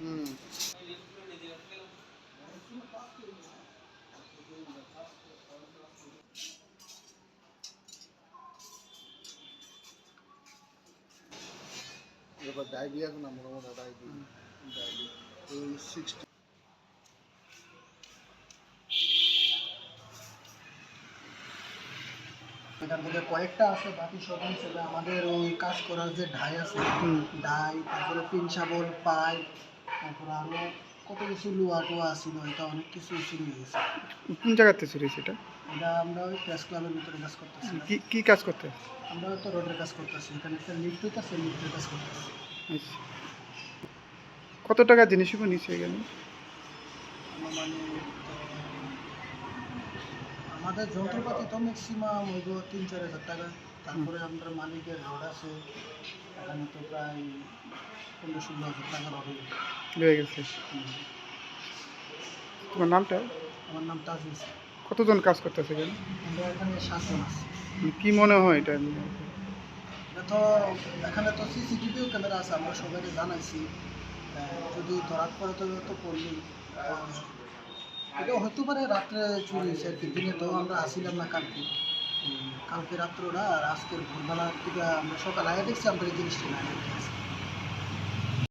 হুম এবার ডায়রিয়া না মনে মনে ডায়রিয়া ডায়রিয়া এই সিক্সটি এখান থেকে কয়েকটা আছে বাকি সব হিসেবে আমাদের ওই কাজ করার যে ঢাই আছে ডাই তারপরে পিন শাবল পাইপ তারপরে আরও কত কিছু লোয়া টোয়া ছিল এটা অনেক কিছু চুরি হয়ে গেছে। কোন জায়গাতে চুরি সেটা এটা? আমরা ওই প্রেস ক্লাবের ভিতরে কাজ করতেছি। কি কি কাজ করতে? আমরা তো রোডের কাজ করতেছি এখানে একটা লিফট হইতেছে লিফটের কাজ করতেছি। আচ্ছা। কত টাকা জিনিসগুলো নিচে গেল তো আমাদের যন্ত্রপাতি তো ম্যাক্সিমাম হইব তিন চার হাজার টাকা। তারপরে আমরা মালিকের রড আছে এখানে তো প্রায় পনেরো ষোলো হাজার টাকার হবে রয়ে গেছে। তোমার নামটা? আমার নাম তাজিজ কতজন কাজ করতেছে এখানে? আমরা এখানে সাতজন আছি। কি মনে হয় এটা তো এখানে তো সিসিটিভিও ক্যামেরা আছে আমরা সবাইকে জানাইছি। যদি ধরার পরে তো তো পড়লি এটা হতে পারে, রাত্রে চুরি হয়েছে আর কি, দিনে তো আমরা আসিলাম না কালকে। কালকে রাত্রে ওরা আর আজকের ভোরবেলার দিকে আমরা সকাল আগে দেখছি আমাদের এই জিনিসটা না